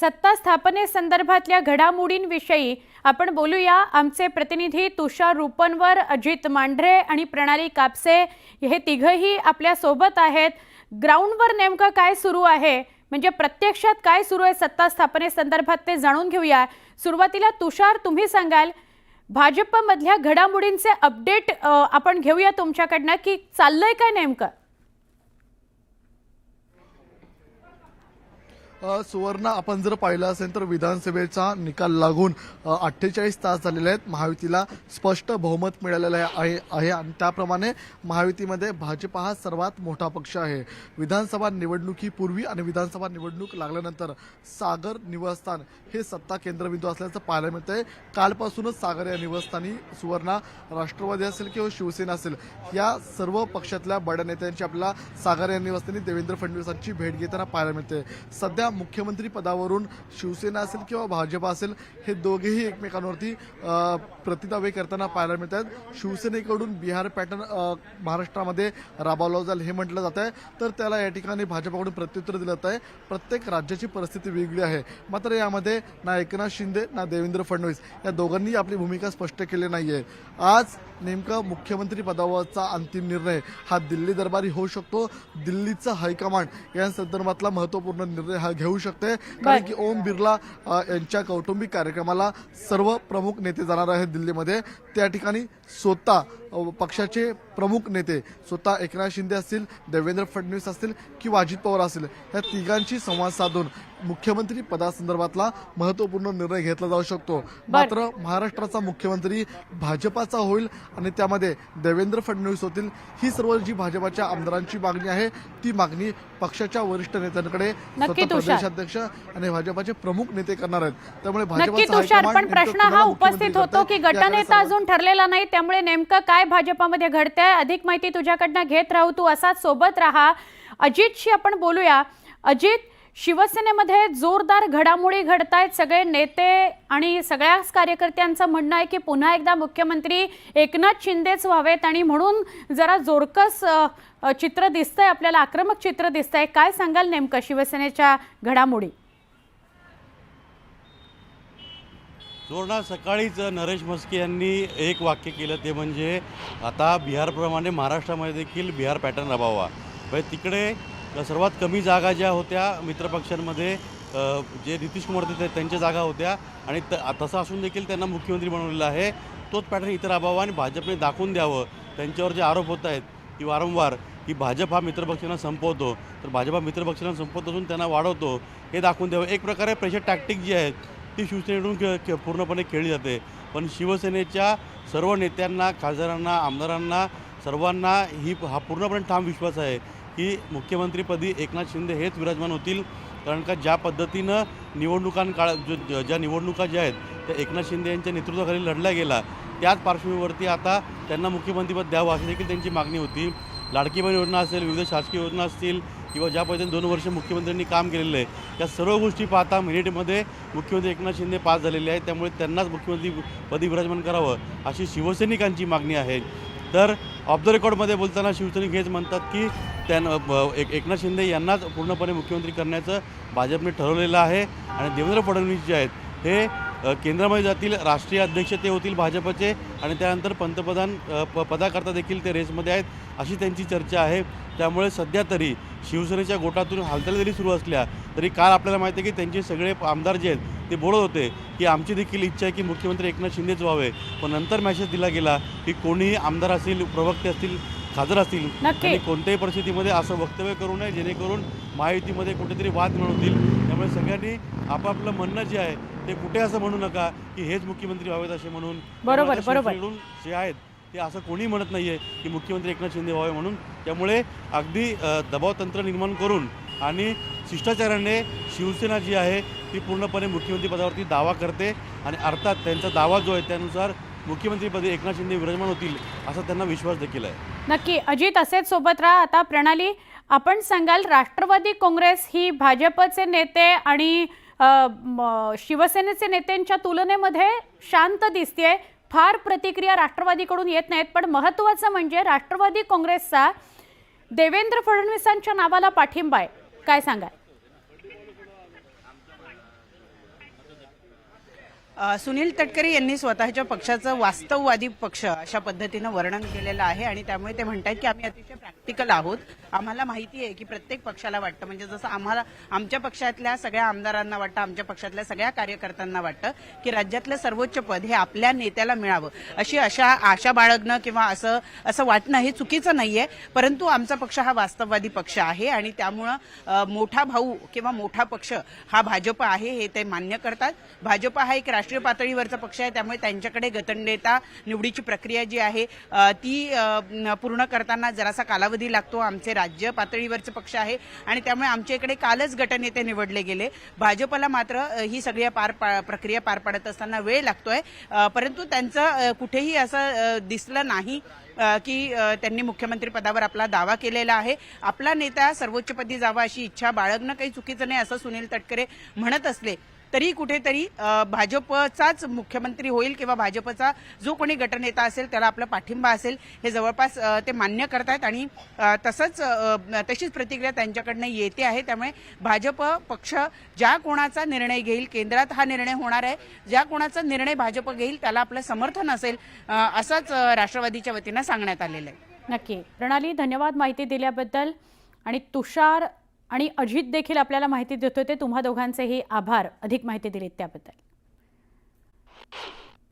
सत्ता स्थापनेसंदर्भातल्या घडामोडींविषयी आपण बोलूया. आमचे प्रतिनिधी तुषार रुपनवर अजित मांढरे आणि प्रणाली कापसे हे तिघही आपल्यासोबत आहेत. ग्राउंडवर नेमकं काय सुरू आहे? म्हणजे प्रत्यक्षात काय सुरू आहे सत्ता स्थापनेसंदर्भात ते जाणून घेऊया. सुरुवातीला तुषार तुम्ही सांगाल भाजपमधल्या घडामोडींचे अपडेट आपण घेऊया तुमच्याकडनं की चाललंय काय नेमकं? सुवर्ण आपण जर पाहिलं असेल तर विधानसभेचा निकाल लागून अठ्ठेचाळीस तास झालेले आहेत. महायुतीला स्पष्ट बहुमत मिळालेलं आहे आहे आणि त्याप्रमाणे महायुतीमध्ये भाजप हा सर्वात मोठा पक्ष आहे. विधानसभा निवडणुकीपूर्वी आणि विधानसभा निवडणूक लागल्यानंतर सागर निवासस्थान हे सत्ता केंद्रबिंदू असल्याचं पाहायला मिळतंय. कालपासूनच सागर या निवासस्थानी सुवर्णा राष्ट्रवादी असेल किंवा शिवसेना असेल या सर्व पक्षातल्या बड्या नेत्यांची आपल्याला सागर या निवासस्थानी देवेंद्र फडणवीसांची भेट घेताना पाहायला मिळते सध्या मुख्यमंत्री पदावरून शिवसेना असेल किंवा भाजप असेल हे दोघेही एकमेकांवरती प्रतिदावे करताना पाहायला मिळत आहेत शिवसेनेकडून बिहार पॅटर्न महाराष्ट्रामध्ये राबवला जाईल हे म्हटलं जात आहे तर त्याला या ठिकाणी भाजपाकडून प्रत्युत्तर दिलं जात आहे प्रत्येक राज्याची परिस्थिती वेगळी आहे. मात्र यामध्ये ना एकनाथ शिंदे ना देवेंद्र फडणवीस या दोघांनी आपली भूमिका स्पष्ट केली आहे आज नेमकं मुख्यमंत्री पदावरचा अंतिम निर्णय हा दिल्ली दरबारी होऊ शकतो. दिल्लीचा हायकमांड या संदर्भातला महत्त्वपूर्ण निर्णय हा घेऊ शकते. कारण की ओम बिर्ला यांच्या कौटुंबिक कार्यक्रमाला सर्व प्रमुख नेते जाणार आहेत दिल्लीमध्ये. त्या ठिकाणी स्वतः पक्षाचे प्रमुख नेते स्वतः एकनाथ शिंदे असतील देवेंद्र फडणवीस असतील किंवा अजित पवार असतील या तिघांशी संवाद साधून मुख्यमंत्री पदासंदर्भातला महत्त्वपूर्ण निर्णय घेतला जाऊ शकतो. मात्र महाराष्ट्राचा मुख्यमंत्री भाजपाचा होईल आणि त्यामध्ये देवेंद्र फडणवीस होतील ही सर्व जी भाजपाच्या आमदारांची मागणी आहे ती मागणी पक्षाच्या वरिष्ठ नेत्यांकडे. प्रदेशाध्यक्ष आणि भाजपाचे प्रमुख नेते करणार आहेत. त्यामुळे हायकमांड पण प्रश्न हा उपस्थित होतो की गटनेता अजून ठरलेला नाही त्यामुळे नेमकं काय भाजपामध्ये घडतंय अधिक माहिती तुझ्याकडनं घेत राहू तू असाच सोबत राहा. अजितशी आपण बोलूया. अजित शिवसेनेमध्ये जोरदार घडामोडी घडतायत सगळे नेते आणि सगळ्याच कार्यकर्त्यांचं म्हणणं आहे की पुन्हा एकदा मुख्यमंत्री एकनाथ शिंदेच व्हावेत आणि म्हणून जरा जोरकस चित्र दिसतंय आपल्याला आक्रमक चित्र दिसतंय. काय सांगाल नेमकं शिवसेनेच्या घडामोडी? सुवर्णा सकाळीच नरेश म्हस्के यांनी एक वाक्य केलं ते म्हणजे आता बिहारप्रमाणे महाराष्ट्रामध्ये देखील बिहार पॅटर्न राबावा. म्हणजे तिकडे सर्वात कमी जागा ज्या होत्या मित्रपक्षांमध्ये जे नितीश कुमार होते ते- त्यांच्या जागा होत्या. आणि त तसं असून देखील त्यांना मुख्यमंत्री बनवलेला आहे. तोच पॅटर्न इतर अभावा आणि भाजपने दाखवून द्यावं. त्यांच्यावर जे आरोप होत आहेत की वारंवार की भाजप हा मित्रपक्षांना संपवतो. तर भाजप हा मित्रपक्षांना संपवत असून त्यांना वाढवतो हे दाखवून द्यावं. एक प्रकारे प्रेशर टॅक्टिक जी आहेत ती शिवसेनेकडून खे- पूर्णपणे खेळली जाते. पण शिवसेनेच्या सर्व नेत्यांना खासदारांना आमदारांना सर्वांना ही हा पूर्णपणे ठाम विश्वास आहे. की मुख्यमंत्रीपदी एकनाथ शिंदे हेच विराजमान होतील. कारण का ज्या पद्धतीनं निवडणुकांकाळ जो ज- ज्या निवडणुका ज्या आहेत त्या एकनाथ शिंदे यांच्या नेतृत्वाखाली लढल्या गेला त्याच पार्श्वभूमीवरती आता त्यांना मुख्यमंत्रीपद द्यावं अशी देखील त्यांची मागणी होती. लाडकी बहीण योजना असेल विविध शासकीय योजना असतील किंवा ज्या पद्धतीने दोन वर्ष मुख्यमंत्र्यांनी काम केलेलं आहे त्या सर्व गोष्टी पाहता मिनिटमध्ये मुख्यमंत्री एकनाथ शिंदे पास झालेले आहेत. त्यामुळे त्यांनाच मुख्यमंत्री पदी विराजमान करावं अशी शिवसैनिकांची मागणी आहे. तर ऑफ द रेकॉर्डमध्ये बोलताना शिवसैनिक हेच म्हणतात की त्यानं एक एकनाथ शिंदे यांनाच पूर्णपणे मुख्यमंत्री करण्याचं भाजपने ठरवलेलं आहे आणि देवेंद्र फडणवीस जे आहेत हे केंद्रामध्ये जातील राष्ट्रीय अध्यक्ष ते होतील भाजपचे आणि त्यानंतर पंतप्रधान प पदाकरता देखील ते रेसमध्ये आहेत अशी त्यांची चर्चा आहे. त्यामुळे सध्या तरी शिवसेनेच्या गोटातून हालचाली जरी सुरू असल्या तरी काल आपल्याला माहिती आहे की त्यांचे सगळे आमदार जे आहेत ते बोलत होते की आमची देखील इच्छा आहे की मुख्यमंत्री एकनाथ शिंदेच व्हावे. पण नंतर मॅसेज दिला गेला की कोणीही आमदार असतील प्रवक्ते असतील खासदार असतील. त्यांनी कोणत्याही परिस्थितीमध्ये असं वक्तव्य करू नये जेणेकरून महायुतीमध्ये कुठेतरी वाद होतील त्यामुळे सगळ्यांनी आपापलं म्हणणं जे आहे ते कुठे असं म्हणू नका की हेच मुख्यमंत्री व्हावेत असे म्हणून. बरोबर, बरोबर. जे आहेत ते असं कोणी म्हणत नाहीये की मुख्यमंत्री एकनाथ शिंदे व्हावे म्हणून. त्यामुळे अगदी दबाव तंत्र निर्माण करून आणि शिष्टाचाराने शिवसेना जी आहे ती पूर्णपणे मुख्यमंत्री पदावरती दावा करते. आणि अर्थात त्यांचा दावा जो आहे त्यानुसार मुख्यमंत्रीपदी एकनाथ शिंदे विराजमान होतील असा त्यांना विश्वास देखील आहे. नक्की अजित असेच सोबत राहा. आता प्रणाली आपण सांगाल राष्ट्रवादी काँग्रेस ही भाजपचे नेते आणि अ, म, शिवसेनेचे नेत्यांच्या तुलनेमध्ये शांत दिसते फार प्रतिक्रिया राष्ट्रवादीकडून येत नाहीत पण महत्त्वाचं म्हणजे राष्ट्रवादी काँग्रेसचा देवेंद्र फडणवीसांच्या नावाला पाठिंबा आहे. काय सांगाल? सुनील तटकरे यांनी स्वतःच्या पक्षाचं वास्तववादी पक्ष अशा पद्धतीनं वर्णन केलेलं आहे आणि त्यामुळे ते म्हणतात की आम्ही अतिशय प्रॅक्टिकल आहोत. आम्हाला माहिती आहे की प्रत्येक पक्षाला वाटतं. म्हणजे जसं आम्हाला आमच्या पक्षातल्या सगळ्या आमदारांना वाटतं आमच्या पक्षातल्या सगळ्या कार्यकर्त्यांना वाटतं की राज्यातलं सर्वोच्च पद हे आपल्या नेत्याला मिळावं. अशी अशा आशा बाळगणं किंवा असं असं वाटणं हे चुकीचं नाहीये. परंतु आमचा पक्ष हा वास्तववादी पक्ष आहे आणि त्यामुळं मोठा भाऊ किंवा मोठा पक्ष हा भाजप आहे हे ते मान्य करतात. भाजप हा एक राष्ट्रीय पातळीवरचा पक्ष आहे त्यामुळे त्यांच्याकडे गतंडेता निवडीची प्रक्रिया जी आहे ती पूर्ण करताना जरासा कालावधी लागतो. आमचे राज्य पातळीवरचे पक्ष आहे आणि त्यामुळे आमच्या इकडे कालच गटनेते निवडले गेले. भाजपला मात्र ही सगळी पार पा- प्रक्रिया पार पाडत असताना वेळ लागतोय. परंतु त्यांचं कुठेही असं दिसलं नाही की त्यांनी मुख्यमंत्री पदावर आपला दावा केलेला आहे. आपला नेता सर्वोच्चपदी जावा अशी इच्छा बाळगणं काही चुकीचं नाही असं सुनील तटकरे म्हणत असले. तरी कुठेतरी भाजपचाच मुख्यमंत्री होईल किंवा भाजपचा जो कोणी गटनेता असेल त्याला आपला पाठिंबा असेल हे जवळपास ते मान्य करतायत आणि तसंच तशीच प्रतिक्रिया त्यांच्याकडनं येते आहे. त्यामुळे भाजप पक्ष ज्या कोणाचा निर्णय घेईल केंद्रात हा निर्णय होणार आहे. ज्या कोणाचा निर्णय भाजप घेईल त्याला आपलं समर्थन असेल असंच राष्ट्रवादीच्या वतीनं सांगण्यात आलेलं आहे. नक्की. प्रणाली धन्यवाद माहिती दिल्याबद्दल. आणि तुषार आणि अजित देखील आपल्याला माहिती देत होते तुम्हा दोघांचेही आभार अधिक माहिती दिलीत त्याबद्दल.